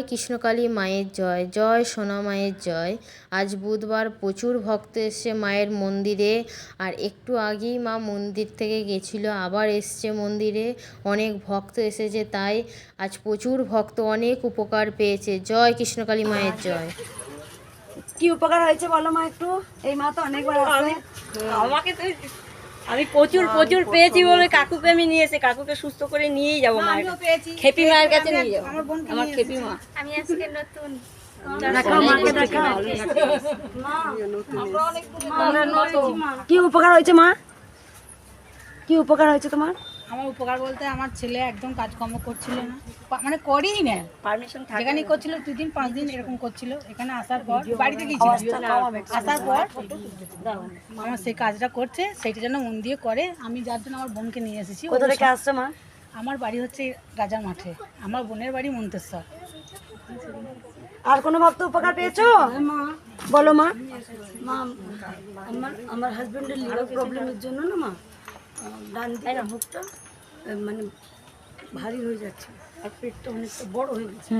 জয় কৃষ্ণকালী মায়ের জয় জয় সোনা মায়ের জয়। আজ বুধবার প্রচুর ভক্ত এসছে মায়ের মন্দিরে। আর একটু আগেই মা মন্দির থেকে গেছিল আবার এসছে মন্দিরে। অনেক ভক্ত এসেছে তাই আজ প্রচুর ভক্ত অনেক উপকার পেয়েছে। জয় কৃষ্ণকালী মায়ের জয়। কি উপকার হয়েছে বলো মা একটু? এই মা তো অনেকবার আমাকে তো আমি প্রচুর প্রচুর পেয়েছি বলে কাকুকে আমি নিয়ে এসে কাকুকে সুস্থ করে নিয়েই যাব মায়ের খেপি মায়ের কাছে নিয়ে যাব। আমার খেপি মা। আমি আজকে নতুন। কি উপকার হয়েছে মা? কি উপকার হয়েছে তোমার? আমার উপকার বলতে আমার ছেলে একদম কাজকর্ম করছিল না। মানে করেই না। পারমিশন থাকে যেখানে করছিল দুদিন পাঁচ দিন এরকম করছিল। এখানে আসার পর বাড়িতে গিয়েছিল। আসার পর আমার সেই কাজটা করছে সেইটা যেন মন দিয়ে করে। আমি যার জন্য আমার বোনকে নিয়ে এসেছি কোথা থেকে আসছো মা? আমার বাড়ি হচ্ছে রাজার মাঠে। আমার বোনের বাড়ি মন্তেশ্বর। আর কোনো ভক্ত উপকার পেয়েছ? বলো মা। মা আমার আমার হাজবেন্ডের লিভার প্রবলেমের জন্য না মা? ডান দিকের মুখটা? মানে ভারী হয়ে যাচ্ছে। আর পেটটা অনেকটা বড় হয়ে গেছে।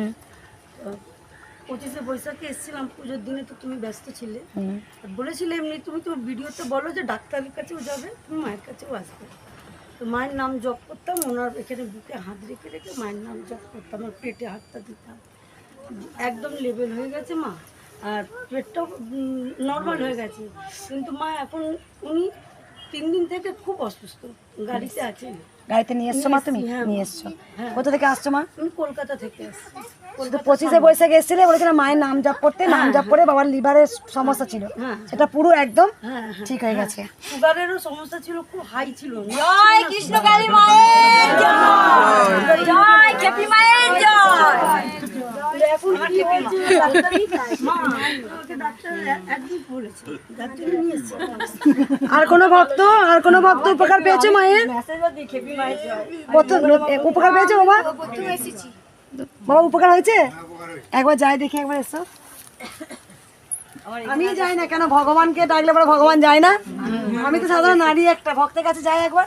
পঁচিশে বৈশাখে এসেছিলাম পুজোর দিনে তো তুমি ব্যস্ত ছিলে। বলেছিলে এমনি তুমি তো ভিডিওতে বলো যে ডাক্তারের কাছেও যাবে তুমি মায়ের কাছেও আসবে। তো মায়ের নাম জপ করতাম ওনার এখানে বুকে হাত রেখে রেখে মায়ের নাম জপ করতাম আর পেটে হাতটা দিতাম। একদম লেভেল হয়ে গেছে মা আর পেটটাও নর্মাল হয়ে গেছে। কিন্তু মা এখন উনি তিন দিন থেকে খুব অসুস্থ। গাড়িতে আছেন গাড়িতে নিয়ে এসছো মা তুমি? হ্যাঁ, নিয়ে এসছো। কোথা থেকে আসছো মা? আমি কলকাতা থেকে আসছি পঁচিশে বৈশাখে এসেছিলে বলেছিলাম মায়ের নাম জাপ করতে নাম জাপ করে বাবার লিভারের সমস্যা ছিল। সেটা পুরো একদম হ্যাঁ হ্যাঁ ঠিক হয়ে গেছে। সুগারেরও সমস্যা ছিল খুব হাই ছিল। জয় কৃষ্ণকালী মায়ের জয়। জয় খেপি মায়ের জয়। আর কোনো ভক্ত আর কোনো ভক্ত উপকার পেয়েছে মায়ের? উপকার পেয়েছে বাবা? বাবা উপকার হয়েছে? একবার যাই দেখি একবার এসো। আমি যাই না কেন? ভগবানকে ডাকলে পরে ভগবান যায় না? আমি তো সাধারণ নারী একটা। ভক্তের কাছে যাই একবার।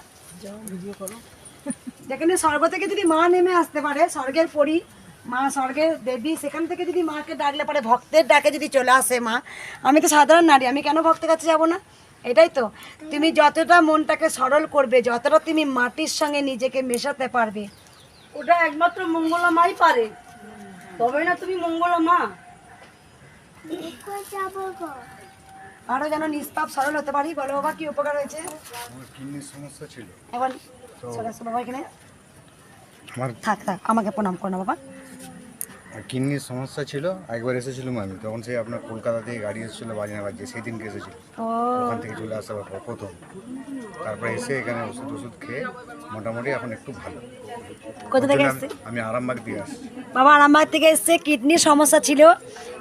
যেখানে স্বর্গ থেকে যদি মা নেমে আসতে পারে স্বর্গের পরি মা স্বর্গের দেবী সেখান থেকে যদি মাকে ডাকলে পারে ভক্তের ডাকে যদি চলে আসে মা আমি তো সাধারণ নারী আমি কেন ভক্তের কাছে যাব না? এটাই তো। তুমি যতটা মনটাকে সরল করবে যতটা তুমি মাটির সঙ্গে নিজেকে মেশাতে পারবে ওটা একমাত্র মঙ্গলা মাই পারে। তবে না তুমি মঙ্গলা মা। আরও যেন নিষ্পাপ সরল হতে পারি বলো বাবা কি উপকার হয়েছে? কিডনির সমস্যা ছিল। এখন বাবা এখানে। থাক থাক আমাকে প্রণাম করো না বাবা। কিডনির সমস্যা ছিল একবার এসেছিলাম আমি তখন সেই আপনার কলকাতা থেকে গাড়ি এসেছিল বাজনা বাজে সেই দিনকে এসেছিল। ওখান থেকে চলে আসার পর প্রথম। তারপরে এসে এখানে ওষুধ ওষুধ খেয়ে মোটামুটি এখন একটু ভালো। কোথা থেকে এসছে? আমি- আরামবাগ দিয়ে আসছি। বাবা আরামবাগ থেকে এসছে কিডনির সমস্যা ছিল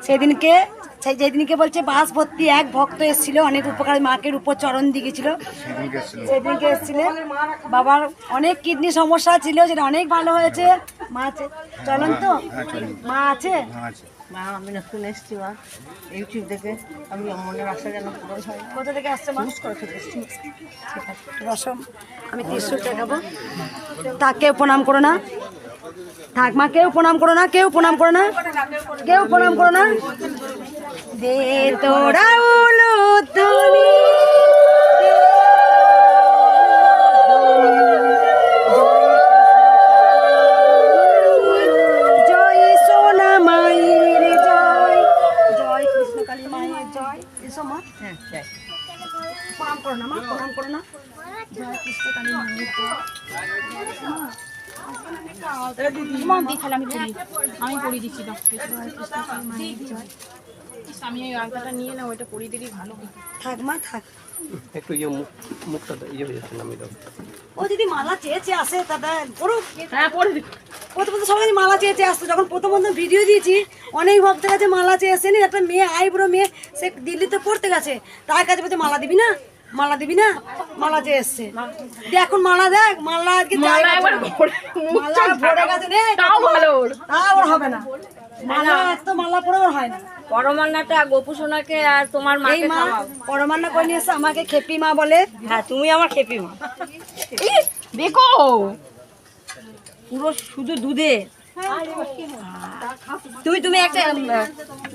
সেদিনকে সেই যেদিনকে বলছে বাস ভর্তি এক ভক্ত এসেছিল অনেক উপকার মাকের উপর চরণ দিয়ে গেছিল সেদিনকে এসেছিলেন বাবার অনেক কিডনি সমস্যা ছিল সেটা অনেক ভালো হয়েছে। মা আছে। চলুন তো। হ্যাঁ মা আছে? হ্যাঁ মা আমি নতুন এসছি মা। ইউটিউব দেখে আমি মনের আশা যেন পূরণ হয়। কোথা থেকে আসছে মা? করে থেকে ঠিক আছে। রসম আমি ত্রিশুল দেখাবো তা কেউ প্রণাম করো না। থাক মা, কেউ প্রণাম করো না, কেউ প্রণাম করো না। কেউ প্রণাম করো না। দে তোরা তুমি হ্যাঁ প্রণাম করো না মা, প্রণাম করো না। জয় কৃষ্ণকালী মায়ের জয়। আমি পড়ি। আমি পড়ি দিচ্ছি আমি ওই আলতাটা নিয়ে না ওইটা পরিয়ে দিলেই ভালো থাক মা থাক। একটু ইয়ে মুখটা ইয়ে হয়ে যাচ্ছে নামিয়ে দাও। ও যদি মালা চেয়েছে আসে দাদা করুক হ্যাঁ পরে প্রথম তো সবাই মালা চেয়ে চেয়ে আসতো যখন প্রথম প্রথম ভিডিও দিয়েছি অনেক ভক্তের কাছে মালা চেয়ে আসেনি একটা মেয়ে আইবুড়ো মেয়ে সে দিল্লিতে পড়তে গেছে। তার কাছে বলছে মালা দিবি না? মালা দিবি না? মালা চেয়ে এসছে। এখন মালা দেখ মালা আজকে জায়গা একবার পাবে না। ভরে মালা ভরে গেছে রে তাও ভালো ওর। হবে না। মালা এত মালা পরে ওর হয় না। পরমান্নাটা গোপু সোনাকে আর তোমার মা পরমান্না করে আমাকে খেপি মা বলে। হ্যাঁ তুমি আমার খেপি মা। দেখো। পুরো শুধু দুধে। তুমি তুমি একটা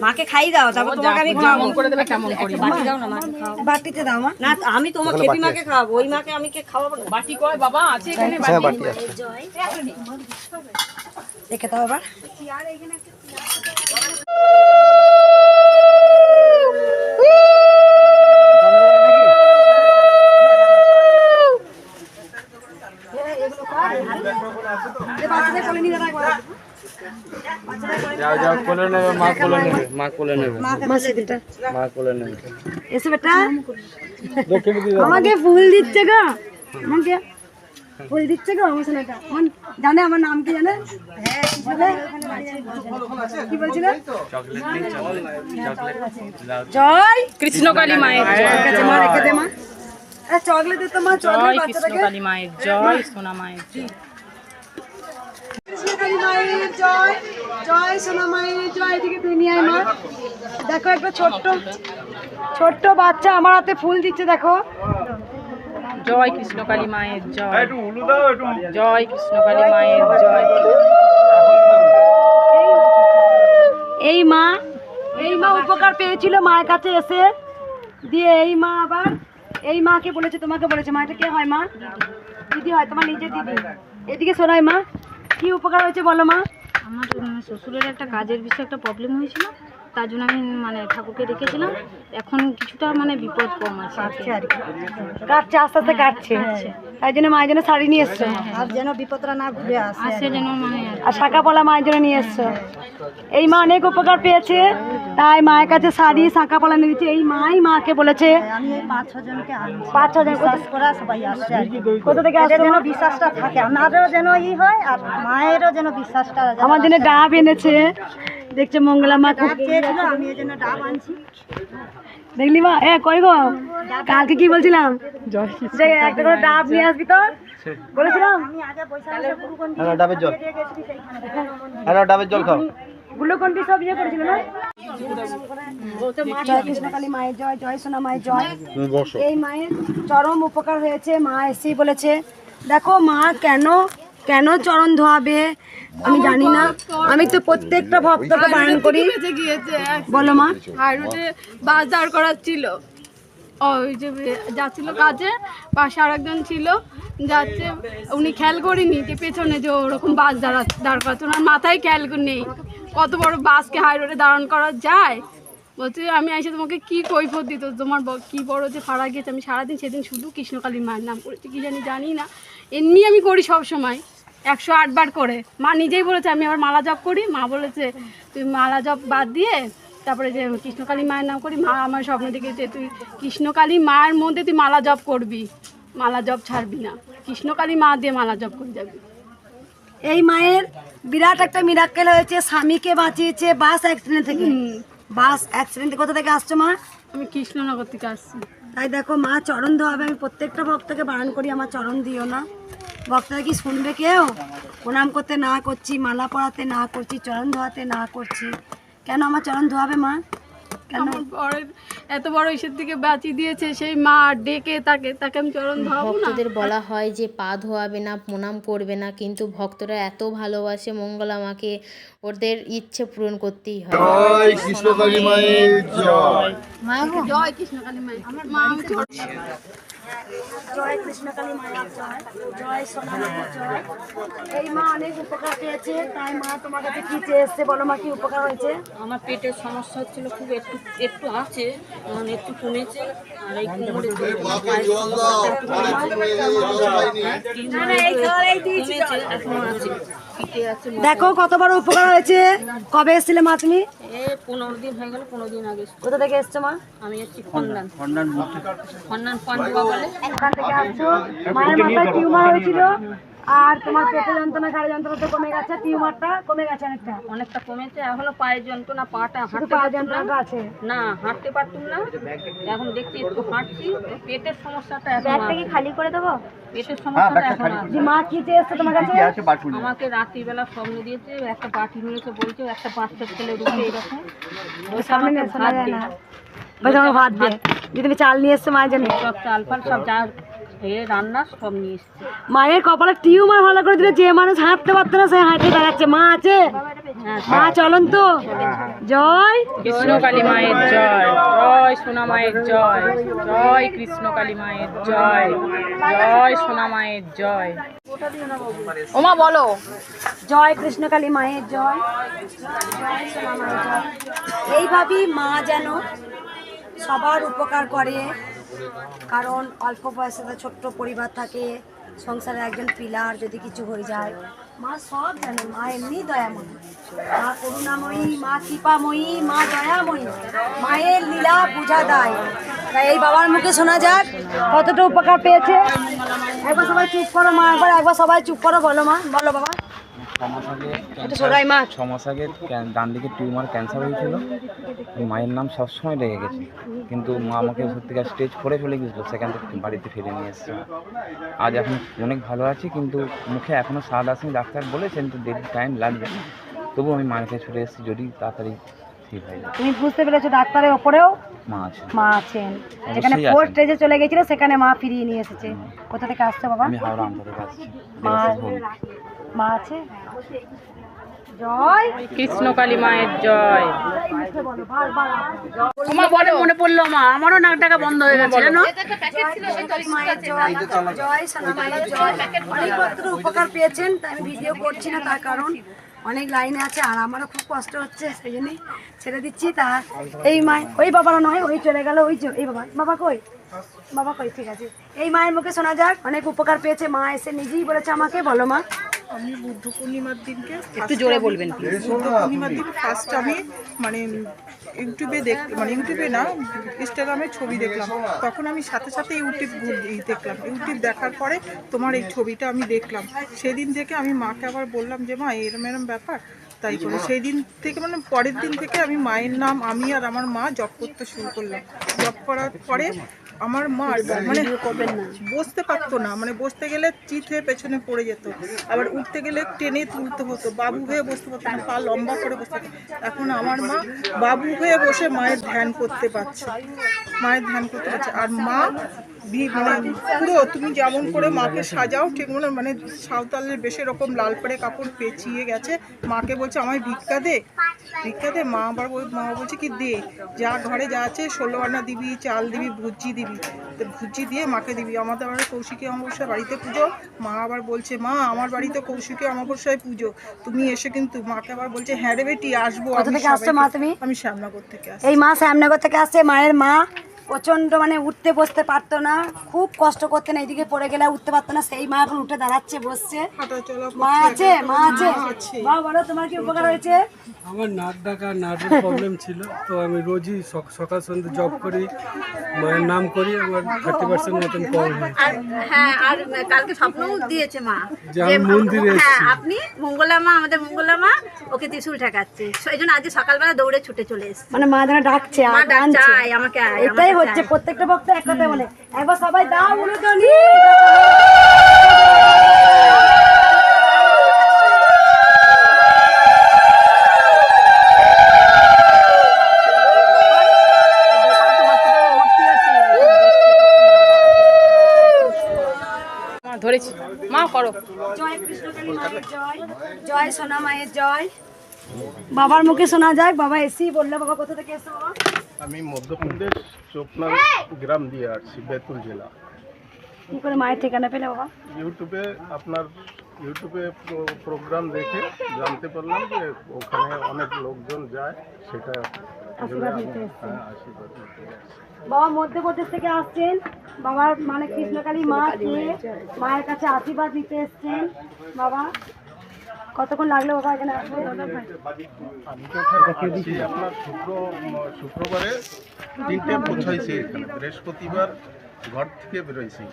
মাকে খাই দাও তারপর তোমাকে আমি খাওয়াবো। করে দেবে কেমন করে। বাটি দাও না মাকে খাওয়াবো। বাটিতে দাও মা না আমি তোমার খেপি মাকে খাওয়াবো ওই মাকে আমি কে খাওয়াবো না? বাটি কয় বাবা? আছে এখানে হ্যাঁ বাটি আছে। দেখে দাও আবার বাচ্চাদের কোলে নিয়ে দাঁড়া একবার। যাও যাও কোলে নেবে মা কোলে নেবে। মা কোলে নেবে। মা সেদিনটা মা কোলে নেবে। এসে বেটা। আমাকে ফুল দিচ্ছে গো। আমাকে ফুল দিচ্ছে গো আমার ছেলেটা। আমার জানে আমার নাম কি জানে? বলে? কি বলছিল? জয় কৃষ্ণকালী মায়ের মা রেখে দে মা। আরে চকলেট দিতে মা চকলেট বাচ্চাটাকে। কৃষ্ণকালী মায়ের জয় সোনা মায়ের জয় জয় জয় সোনা জয় এদিকে দুনিয়ায় মা। দেখো একটা ছোট্ট ছোট্ট বাচ্চা আমার হাতে ফুল দিচ্ছে দেখো। জয় কৃষ্ণকালী মায়ের জয়। জয় কৃষ্ণকালী মায়ের জয়। এই মা এই মা উপকার পেয়েছিল মায়ের কাছে এসে। দিয়ে এই মা আবার এই মাকে বলেছে তোমাকে বলেছে মা এটা কে হয় মা? দিদি হয় তোমার নিজের দিদি। এদিকে শোনায় মা। কি উপকার হয়েছে বলো মা? আমার শ্বশুরের একটা কাজের বিষয়ে একটা প্রবলেম হয়েছিল তার জন্য আমি মানে ঠাকুরকে রেখেছিলাম এখন কিছুটা মানে বিপদ কম আছে। আর কি। কাটছে আস্তে আস্তে কাটছে। তাই জন্য মায়ের জন্য শাড়ি নিয়ে এসছো? আর যেন বিপদটা না ঘুরে আসে। যেন মানে আর শাখা পলা মায়ের জন্য নিয়ে এসছো? এই মা অনেক উপকার পেয়েছে। তাই মায়ের কাছে শাড়ি শাখা পলা নিয়ে দিচ্ছে। এই মাই মাকে বলেছে আমি পাঁচ ছজনকে পাঁচ ছজন করা সবাই আসছে কোথা থেকে আসছে যেন বিশ্বাসটা থাকে আমারও যেন ই হয় আর মায়েরও যেন বিশ্বাসটা আমার জন্য ডাব এনেছে। দেখছে মঙ্গলা মা খুব আমি এই জন্য ডাব আনছি। দেখলি মা? এ কই গো? কালকে কি বলছিলাম? যে একটা করে ডাব নিয়ে আসবি তো? বলেছিলাম? হ্যালো ডাবের জল। ডাবের জল খাও। গ্লুকন্ডি সব ইয়ে করেছিল না? জয় কৃষ্ণকালী মায়ের জয় জয় সোনা মায়ের জয়। এই মায়ের চরম উপকার হয়েছে মা এসেই বলেছে দেখো মা কেন কেন চরণ ধোয়াবে? আমি জানি না। আমি তো প্রত্যেকটা ভক্তকে বারণ করি। বলো মা। বাজার করার করাচ্ছিল ওই যে যাচ্ছিল কাজে, পাশে আর একজন ছিল, যাচ্ছে, উনি খেয়াল করিনি যে পেছনে যে ওরকম বাস দাঁড়া, দাঁড় করাচ্ছে, ওনার মাথায় খেয়াল নেই। কত বড় বাসকে হাই রোডে দাঁড়ান করা যায়? বলছে, আমি এসে তোমাকে কি কৈফত দিত? তোমার কি বড় যে ফাড়া গিয়েছে, আমি সারাদিন সেদিন শুধু কৃষ্ণকালী মায়ের নাম করেছি, কি জানি জানি না। এমনি আমি করি সব সময়, একশো আটবার করে। মা নিজেই বলেছে, আমি আবার মালা জপ করি। মা বলেছে, তুই মালা জপ বাদ দিয়ে তারপরে যে কৃষ্ণকালী মায়ের নাম করি মা আমার স্বপ্ন দেখে যে তুই কৃষ্ণকালী মায়ের মধ্যে তুই মালা জপ করবি। মালা জপ ছাড়বি না। কৃষ্ণকালী মা দিয়ে মালা জপ করে যাবি। এই মায়ের বিরাট একটা মিরাক্কেল হয়েছে স্বামীকে বাঁচিয়েছে বাস অ্যাক্সিডেন্ট থেকে। বাস অ্যাক্সিডেন্ট কোথা থেকে আসছো মা? আমি কৃষ্ণনগর থেকে আসছি। তাই দেখো মা চরণ ধোয়াবে আমি প্রত্যেকটা ভক্তকে বারণ করি আমার চরণ দিও না। ভক্তরা কি শুনবে কেউ? প্রণাম করতে না করছি মালা পড়াতে না করছি চরণ ধোয়াতে না করছি। কেন আমার চরণ ধোয়াবে মা? কেন? আমার এত বড় ইসের থেকে বাঁচিয়ে দিয়েছে সেই মা ডেকে তাকে তাকে আমি চরণ ধরাবো না। ভক্তদের বলা হয় যে পা ধোয়াবে না প্রণাম করবে না কিন্তু ভক্তরা এত ভালোবাসে মঙ্গলা মাকে ওদের ইচ্ছে পূরণ করতেই হয়। জয় কৃষ্ণকালী মায়ের মা আমি চরণ জয় কৃষ্ণকালী মায়ের জয় জয় সোনা জয়। এই মা অনেক উপকার পেয়েছে তাই মা তোমার কাছে কি চেয়ে এসছে বলো মা কি উপকার হয়েছে? আমার পেটের সমস্যা হচ্ছিল খুব একটু একটু আছে মানে একটু কমেছে আর এই কোমরে দেখো কত বড় উপকার হয়েছে। কবে এসেছিলে মা তুমি? এ পনেরো দিন হয়ে গেল পনেরো দিন আগে কোথা থেকে এসছো মা? আমি হচ্ছি খন্দান খন্দান পান্ডুয়া বলে। এখান থেকে আসছো। মায়ের মাথায় টিউমার হয়েছিল। আর তোমার পেটে যন্ত্রণা ঘাড়ে যন্ত্রণা তো কমে গেছে টিউমারটা কমে গেছে অনেকটা। অনেকটা কমেছে এখনও পায়ের যন্ত্রণা পাটা হাঁটতে পা পারতাম না। যন্ত্রণাটা আছে। না হাঁটতে পারতাম না। এখন দেখছি একটু হাঁটছি পেটের সমস্যাটা এখন ব্যাগটা কি খালি করে দেবো? পেটের সমস্যাটা এখন যে মা কি চেয়ে এসছে তোমার কাছে? আমাকে রাত্রিবেলা স্বপ্ন দিয়েছে একটা বাটি নিয়েছে বলছে একটা বাচ্চা ছেলে রুখে এরকম বলছে সামনে ভাত দে। ভাত দে। যে তুমি চাল নিয়ে এসছো মায়ের জন্য। সব চাল ফাল সব যা এ রান্না সব নিয়ে এসছে। মায়ের কপালে টিউমার ভালো করে দিলে যে মানুষ হাঁটতে পারতো না সে হাঁটতে দাঁড়াচ্ছে মা আছে? মা চলন তো। জয়। কৃষ্ণকালী মায়ের জয়। জয় সোনা মায়ের জয়। জয় কৃষ্ণকালী মায়ের জয়। জয় সোনা মায়ের জয়। ওমা বলো। জয় কৃষ্ণকালী মায়ের জয়। জয় সোনা মায়ের জয়। এইভাবেই মা যেন সবার উপকার করে। কারণ অল্প বয়সে তো ছোট্ট পরিবার থাকে সংসারে একজন পিলার যদি কিছু হয়ে যায়। মা সব জানে, মা এমনি দয়াময়ী। মা করুণাময়ী, মা কৃপাময়ী, মা দয়াময়ী। মায়ের লীলা বোঝা দেয় তাই এই বাবার মুখে শোনা যাক, কতটা উপকার পেয়েছে। একবার সবাই চুপ করো মা, একবার একবার সবাই চুপ করো, বলো মা, বলো বাবা। ছ মাস আগে ডান দিকে টিউমার ক্যান্সার হয়েছিল। মায়ের নাম সবসময় লেগে গেছে। কিন্তু মা আমাকে সত্যিকার স্টেজ করে চলে গেছিল সেখান থেকে বাড়িতে ফিরে নিয়ে এসছে। আজ এখন অনেক ভালো আছি কিন্তু মুখে এখনও স্বাদ আসেনি। ডাক্তার বলেছেন তো দেরি টাইম লাগবে। তবু আমি মায়ের কাছে ছুটে এসেছি যদি তাড়াতাড়ি ঠিক হয়ে যায়। তুমি বুঝতে পেরেছ ডাক্তারের ওপরেও মা আছে মা আছেন। যেখানে ফোর স্টেজে চলে গেছিল সেখানে মা ফিরিয়ে নিয়ে এসেছে। কোথা থেকে আসছো বাবা? আমি হাওড়া আমতা থেকে আসছি। মা আছে? জয়। কৃষ্ণকালী মায়ের জয়। বলো। বারবার মনে পড়ল মা আমারও নাক ডাকা বন্ধ হয়ে গেছে জানো? মায়ের জয়। জয় সোনা মায়ের জয়। অনেক উপকার পেয়েছেন তাই আমি ভিডিও করছি না তার কারণ অনেক লাইনে আছে আর আমারও খুব কষ্ট হচ্ছে সেই জন্যই ছেড়ে দিচ্ছি তা এই মায় ওই বাবারা নয় ওই চলে গেল ওই যে- এই বাবা বাবা কই? বাবা কই ঠিক আছে। এই মায়ের মুখে শোনা যাক অনেক উপকার পেয়েছে মা এসে নিজেই বলেছে আমাকে বলো মা। আমি বুদ্ধ পূর্ণিমার দিনকে একটু জোরে বলবেন বুদ্ধ পূর্ণিমার দিন ফার্স্ট আমি মানে ইউটিউবে দেখ মানে ইউটিউবে না ইনস্টাগ্রামে ছবি দেখলাম। তখন আমি সাথে সাথে ইউটিউব দেখলাম। ইউটিউব দেখার পরে তোমার এই ছবিটা আমি দেখলাম। সেদিন থেকে আমি মাকে আবার বললাম যে মা এরম এরম ব্যাপার। তাই করে সেই দিন থেকে মানে পরের দিন থেকে আমি মায়ের নাম আমি আর আমার মা জপ করতে শুরু করলাম। জপ করার পরে আমার মা মানে বসতে পারতো না। মানে বসতে গেলে চিত হয়ে পেছনে পড়ে যেত। আবার উঠতে গেলে টেনে তুলতে হতো। বাবু হয়ে বসতে পারতো না পা লম্বা করে বসতে এখন আমার মা বাবু হয়ে বসে মায়ের ধ্যান করতে পারছে। মায়ের ধ্যান করতে পারছে। আর মা মানে পুরো তুমি যেমন করে মাকে সাজাও ঠিক মনে মানে সাঁওতালের বেশি রকম লাল করে কাপড় পেঁচিয়ে গেছে। মাকে বলছে আমায় ভিক্ষা দে ভিক্ষা দে। মা আবার বল- মা বলছে কি দে। যা ঘরে যা আছে ষোলো আনা দিবি চাল দিবি ভুজি দিবি। তো ভুজি দিয়ে মাকে দিবি। আমাদের আবার কৌশিকী অমাবস্যায় বাড়িতে পুজো। মা আবার বলছে মা আমার বাড়িতে কৌশিকী অমাবস্যায় পুজো। তুমি এসে কিন্তু মাকে আবার বলছে হ্যাঁ রে বেটি আসব? আমি শ্যামনগর থেকে আসছি। এই মা শ্যামনগর থেকে আসছে মায়ের মা প্রচণ্ড মানে উঠতে বসতে পারতো না খুব কষ্ট করতেন এইদিকে পড়ে গেলে উঠতে পারতো না সেই মা এখন উঠে দাঁড়াচ্ছে বসছে। মা আছে? মা আছে? আছে। মা বলো তোমার কি উপকার হয়েছে? আমার নাক ডাকা নার্ভের প্রবলেম ছিল তো আমি রোজই সকাল সন্ধ্যে জব করি মায়ের নাম করি আমার থার্টি পার্সেন্ট মতন কম হয়। হ্যাঁ আর কালকে স্বপ্নও দিয়েছে মা। যে আমি মন্দিরে হ্যাঁ আপনি মঙ্গলা মা আমাদের মঙ্গলা মা ওকে ত্রিশুল ঠেকাচ্ছে। সেই জন্য আজকে সকালবেলা দৌড়ে ছুটে চলে এসছে। মানে মা যেন ডাকছে মা আর ডাক টানছে। চায়, আমাকে এটাই আমাকে হচ্ছে প্রত্যেকটা ভক্ত এক কথা বলে। একবার সবাই দাও উলুধ্বনি মা ধরেছি। মা করো। জয় কৃষ্ণকালী মায়ের জয় জয় সোনা মায়ের জয়। বাবার মুখে শোনা যাক বাবা এসি বলল বাবা কোথা থেকে এসো বাবা? আমি মধ্যপ্রদেশ চোপনা গ্রাম দিয়ে আসছি বেতুল জেলা। কি করে মায়ের ঠিকানা পেলে বাবা? ইউটিউবে আপনার ইউটিউবে প্রোগ্রাম দেখে জানতে পারলাম যে ওখানে অনেক লোকজন যায় সেটা আশীর্বাদ নিতে এসছে। হ্যাঁ। বাবা মধ্যপ্রদেশ থেকে আসছেন। বাবার মানে কৃষ্ণকালী মা কে মায়ের কাছে আশীর্বাদ দিতে এসছেন। বাবা কতক্ষণ লাগল বাবা এখানে আসবে আপনার শুক্র শুক্রবারে তিনটে পৌঁছাইছে বৃহস্পতিবার ঘর থেকে বেরোইছি।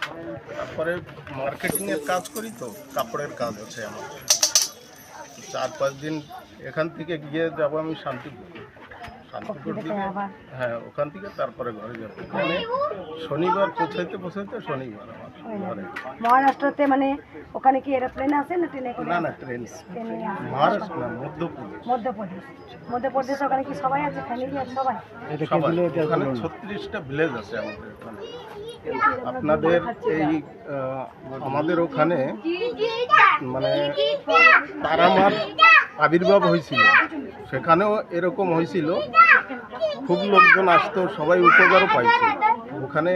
তারপরে মার্কেটিংয়ের কাজ করি তো, কাপড়ের কাজ আছে আমার। চার পাঁচ দিন এখান থেকে গিয়ে যাব আমি শান্তিপুর। হ্যাঁ ওখান থেকে তারপরে ঘরে যাব। মানে শনিবার পৌঁছাইতে পৌঁছাইতে শনিবার মহারাষ্ট্রতে মানে ওখানে কি এরোপ্লেনে আসে না ট্রেনে না না ট্রেন মহারাষ্ট্র না মধ্যপ্রদেশ। মধ্যপ্রদেশ। মধ্যপ্রদেশ ওখানে কি সবাই আছে? ফ্যামিলি আছে সবাই? সবাই। ওখানে ছত্রিশটা ভিলেজ আছে আমাদের ওখানে আপনাদের এই আমাদের ওখানে মানে তারামার আবির্ভাব হয়েছিল। সেখানেও এরকম হয়েছিল। খুব লোকজন আসতো সবাই উপকারও পাইছিল। ওখানে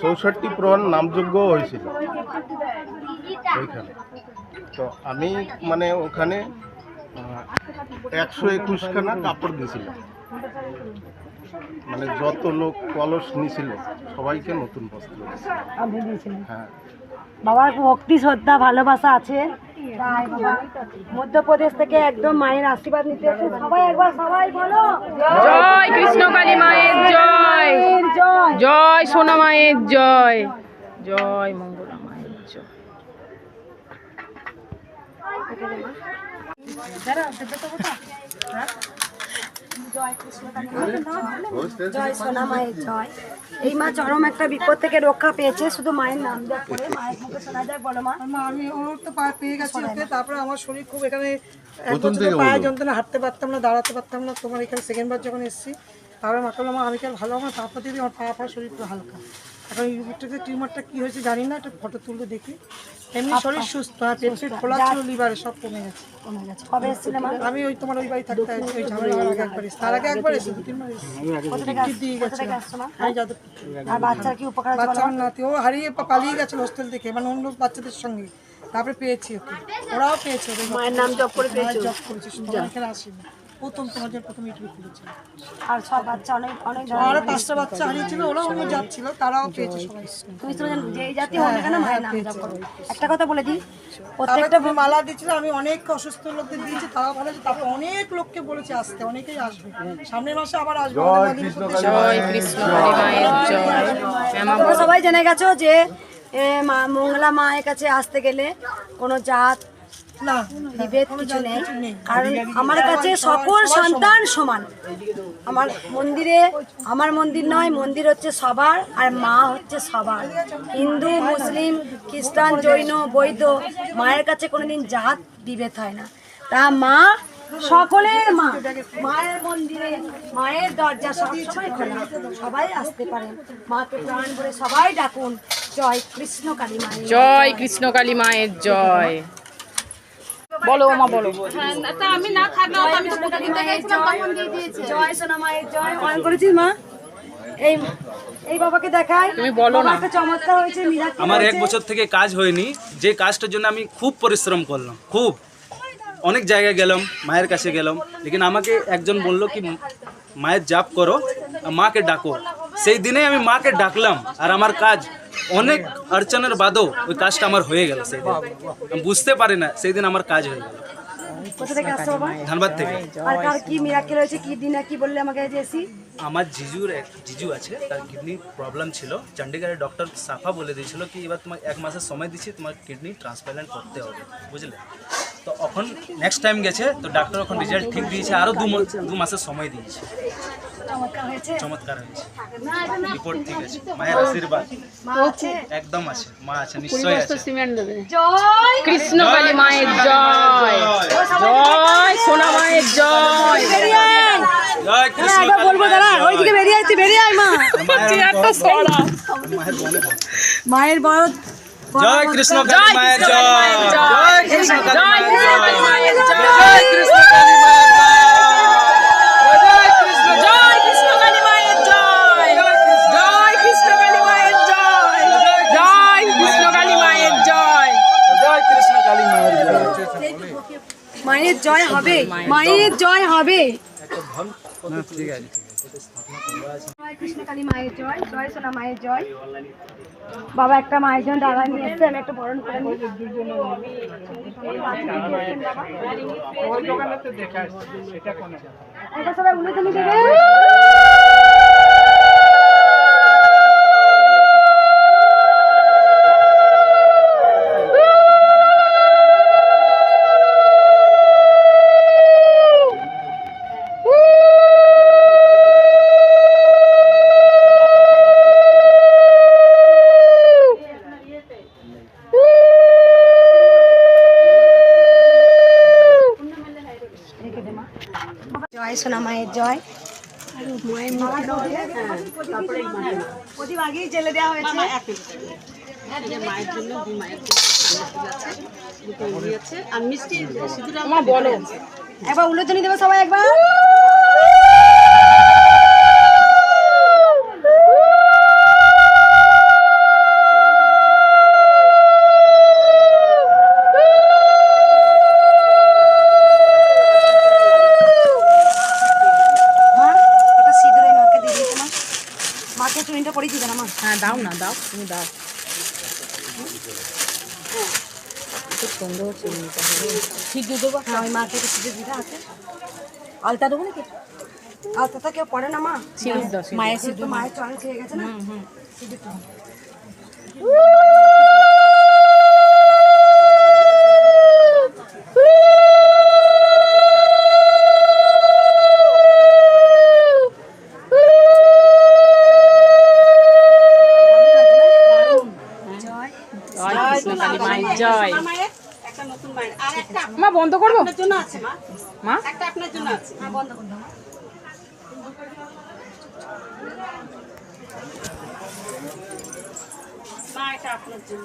চৌষট্টি প্রহর নামযোগ্য হয়েছিল। ওইখানে। তো আমি মানে ওখানে একশো একুশখানা কাপড় দিয়েছিলাম। মানে যত লোক কলস নিছিল সবাইকে নতুন বস্ত্র হ্যাঁ। বাবার ভক্তি শ্রদ্ধা ভালোবাসা আছে। মধ্যপ্রদেশ থেকে একদম মায়ের আশীর্বাদ নিতে এসে সবাই একবার সবাই বলো। জয় কৃষ্ণকালী মায়ের জয় জয়। জয়। সোনা মায়ের জয়। জয় মঙ্গলা মায়ের জয়। জয় সোনা মায়ের জয়। এই মা চরম একটা বিপদ থেকে রক্ষা পেয়েছে শুধু মায়ের নাম দেওয়া করে মায়ের মুখে শোনা যাক বলো মা। মা আমি ওর তো পা পেয়ে গেছি ওকে। তারপরে আমার শরীর খুব এখানে পায়ে যন্ত্রণা হাঁটতে পারতাম না দাঁড়াতে পারতাম না। তোমার এখানে সেকেন্ড বার যখন এসেছি তারপরে মাকে বললাম আমি কাল ভালো আমার তারপর দিদি আমার পা পা শরীর পুরো হালকা। এখন ইউটিউবটাতে টিউমারটা কী হয়েছে জানি না একটা ফটো তুলে দেখি। এমনি শরীর সুস্থ আর পেট ফেট খোলা ছিল লিভারে সব কমে গেছে। কমে গেছে। কবে এসেছিলে মা? আমি ওই তোমার ওই বাড়ি থাকতে আছি, ওই ঝামেলা আগে একবার এসেছি। তার আগে একবার এসেছি দু তিনবার এসেছি। দিয়ে আমি যাদের আর বাচ্চার কি উপকার বাচ্চা নাতি ও হারিয়ে পালিয়ে গেছে হোস্টেল থেকে মানে অন্য বাচ্চাদের সঙ্গে। তারপরে পেয়েছি ওকে। ওরাও পেয়েছে ওদের মায়ের নাম জপ করে পেয়েছ জব করেছে এখানে আসেনি। প্রথম তোমাদের প্রথম ইউটিউবে খুলেছে আর সব বাচ্চা অনেক অনেক আরও পাঁচটা বাচ্চা হারিয়েছিল ওরাও অন্য যাচ্ছিল তারাও পেয়েছে সবাই। তুমি তো জানো, যেই জাতি হোক না কেন? মায়ের নাম জপ করো। একটা কথা বলে দিই প্রত্যেকটা মালা দিয়েছিল আমি অনেক অসুস্থ লোকদের দিয়েছি তারাও ভালো আছে তারপর অনেক লোককে বলেছে আসতে অনেকেই আসবে। সামনের মাসে আবার আসবে। জয়। তোমরা সবাই জেনে গেছো যে এ, মা মঙ্গলা মায়ের কাছে আসতে গেলে কোনো জাত না কারণ আমার কাছে সকল সন্তান সমান। আমার মন্দিরে, আমার মন্দির নয়, মন্দির হচ্ছে সবার আর মা হচ্ছে সবার। হিন্দু, মুসলিম, খ্রিস্টান, জৈন বৈধ মায়ের কাছে কোনোদিন জাত বিভেদ হয় না। তা মা সকলের মা। মায়ের মন্দিরে, মায়ের দরজা সবসময় খোলা। সবাই আসতে পারেন। মাকে প্রাণ ভরে সবাই ডাকুন। জয় কৃষ্ণ কালী মায়ের জয় কৃষ্ণকালী মায়ের জয়। বলো মা বলো। আমি না তো আমি তো প্রতিদিন দেখেছিলাম তখন দিয়ে দিয়েছে জয় সোনা মায়ের জয় অন করেছিস মা। এই এই বাবাকে দেখাই। তুমি বলো না। একটা চমৎকার হয়েছে মিরাক্কেল আমার এক বছর থেকে কাজ হয়নি। যে কাজটার জন্য আমি খুব পরিশ্রম করলাম খুব। অনেক জায়গায় গেলাম মায়ের কাছে গেলাম। লেকিন আমাকে একজন বলল কি মায়ের জাপ করো আর মাকে ডাকো। সেই দিনে আমি মাকে ডাকলাম আর আমার কাজ অনেক অর্চনের বাদও ওই কাজটা আমার হয়ে গেল সেই দিন আমি বুঝতে পারি না সেই দিন আমার কাজ হয়ে গেল। কোথা থেকে আসছো বাবা? ধানবাদ থেকে। আর কার কি মিরাকেল হয়েছে কি দিন কি বললে আমাকে যে এসি? আমার জিজুর এক জিজু আছে তার কিডনি প্রবলেম ছিল। চণ্ডীগড়ের ডক্টর সাফা বলে দিয়েছিল কি এবার তোমার এক মাসের সময় দিচ্ছি তোমার কিডনি ট্রান্সপ্লান্ট করতে হবে বুঝলে? তো এখন নেক্সট টাইম গেছে তো ডাক্তার এখন রেজাল্ট ঠিক দিয়েছে আরও দু মাস- দু মাসের সময় দিয়েছে। চমৎকার হয়েছে। রিপোর্ট ঠিক আছে মায়ের আশীর্বাদ। একদম আছে মা আছে নিশ্চয়ই আছে। জয় কৃষ্ণকালী মায়ের জয়। জয়। সোনা মায়ের জয়। জয় হ্যাঁ, বলব দাঁড়া ওইদিকে বেরিয়ে আসছি বেরিয়ে আয় মা। চেয়ারটা সরা মায়ের বড় বড় জয় ভক্ত। কৃষ্ণ কালী মায়ের জয়। জয় কৃষ্ণ কালী জয় মায়ের কৃষ্ণকালী মায়ের জয়। জয় কৃষ্ণ কালী মায়ের জয়। কৃষ্ণ জয় কৃষ্ণকালী মায়ের জয়। জয় কৃষ্ণকালী মায়ের জয়। জয় কৃষ্ণকালী মায়ের জয়। জয় কৃষ্ণ কালী মায়ের জয়। মায়ের জয় হবে মায়ের জয় হবে। জয় কৃষ্ণকালী মায়ের জয় জয় সোনা মায়ের জয়। বাবা একটা মায়ের জন্য ডালা নিয়ে এসছে আমি একটা বরণ করে নিই। এটা সবাই উনি তুমি দেবে? জয় সোনা মায়ের জয়। মায়ের প্রদীপ আগেই জেলে দেওয়া হয়েছে। মায়ের জন্য মায়ের আছে। আর মিষ্টি সিঁদুর মা বলো। একবার উলোচনি দেবে সবাই একবার। হ্যাঁ দাও না দাও তুমি দাও। খুব সুন্দর চিনিটা সিঁদুর দেবো হ্যাঁ ওই মাকে একটু সিঁদুর দিতে আছে। আলতা দেবো নাকি? আলতাটা কেউ পড়ে না মা? মায়ের সিঁদুর মায়ের চলে খেয়ে গেছে না? জয় জয় একটা নতুন মায়ের। আর একটা মা বন্ধ করব? আপনার জন্য আছে মা। মা? একটা আপনার জন্য আছে। বন্ধ করে মা। এটা আপনার জন্য।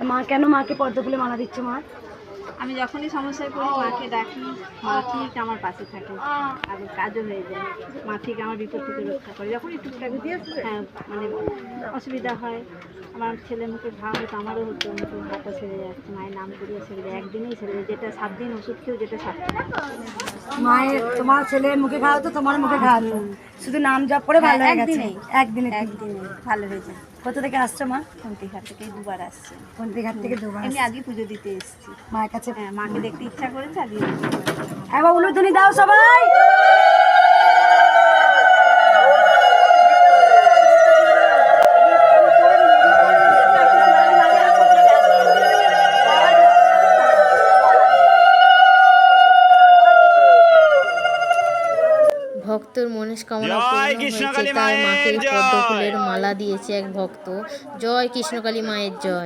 মা কেন মাকে পর্দা খুলে মারা দিচ্ছে মা? আমি যখনই সমস্যায় পড়ি মাকে ডাকি মা ঠিক আমার পাশে থাকে। আর কাজও হয়ে যায়। মা ঠিক আমার বিপদ থেকে রক্ষা করে। যখনই টুকটাক হ্যাঁ মানে অসুবিধা হয় আমার ছেলে মুখে ঘা হতো আমারও হতো মুখে ঘাটা ছেড়ে যাচ্ছে মায়ের নাম করিয়ে ছেড়ে যায় একদিনেই সেরে যায় যেটা সাত দিন ওষুধ খেয়েও যেটা সাত দিন। মায়ের তোমার ছেলে মুখে খাওয়া তো তোমার মুখে খাওয়া তো শুধু নাম জপ করে ভালো হয়ে গেছে। একদিনে। একদিনে ভালো হয়ে যায়। কোথা থেকে আসছো মা? কমতিঘাট থেকে দুবার আসছে। বন্দিঘাট থেকে দুবার আসছো। আজকে পুজো দিতে এসেছি। মায়ের কাছে হ্যাঁ মাকে দেখতে ইচ্ছা করেছে আজকে একবার উলুধ্বনি দাও সবাই! ভক্তর মনস্কামনা পূর্ণ হয়েছে তাই মাকে পদ্ম ফুলের মালা দিয়েছে এক ভক্ত। জয় কৃষ্ণকালী মায়ের জয়।